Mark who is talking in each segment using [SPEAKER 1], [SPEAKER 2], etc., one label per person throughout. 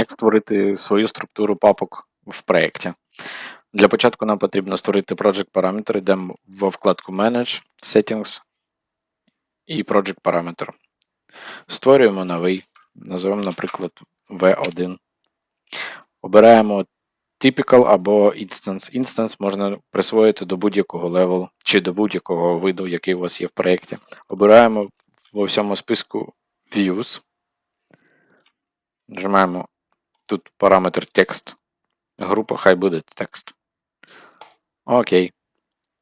[SPEAKER 1] Як створити свою структуру папок в проєкті? Для початку нам потрібно створити project параметр. Йдемо в вкладку Manage, Settings і Project параметр. Створюємо новий, називаємо, наприклад, V1. Обираємо Typical або Instance. Instance можна присвоїти до будь-якого левелу чи до будь-якого виду, який у вас є в проєкті. Обираємо во всьому списку Views. Нажимаємо тут параметр текст. Група хай буде текст. Окей.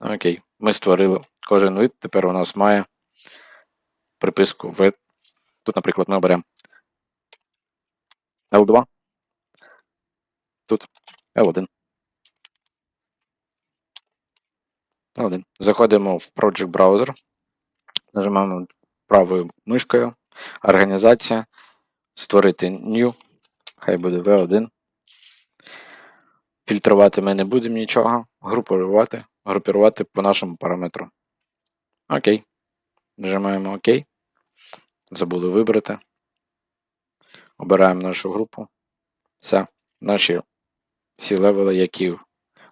[SPEAKER 1] Окей. Ми створили кожен вид. Тепер у нас має приписку в. Тут, наприклад, ми оберемо L2. Тут L1. L1. Заходимо в Project Browser. Нажимаємо правою мишкою. Організація. Створити New. Хай буде V1. Фільтрувати ми не будемо нічого. Групувати. Групірувати по нашому параметру. Окей. Нажимаємо ОК. Забули вибрати. Обираємо нашу групу. Все. Наші всі левели, які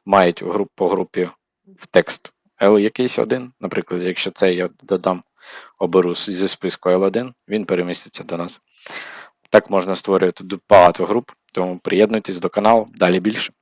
[SPEAKER 1] мають груп, по групі в текст L якийсь один. Наприклад, якщо це я додам, оберу зі списку L1, він переміститься до нас. Так можна створювати багато груп, тому приєднуйтесь до каналу, далі більше.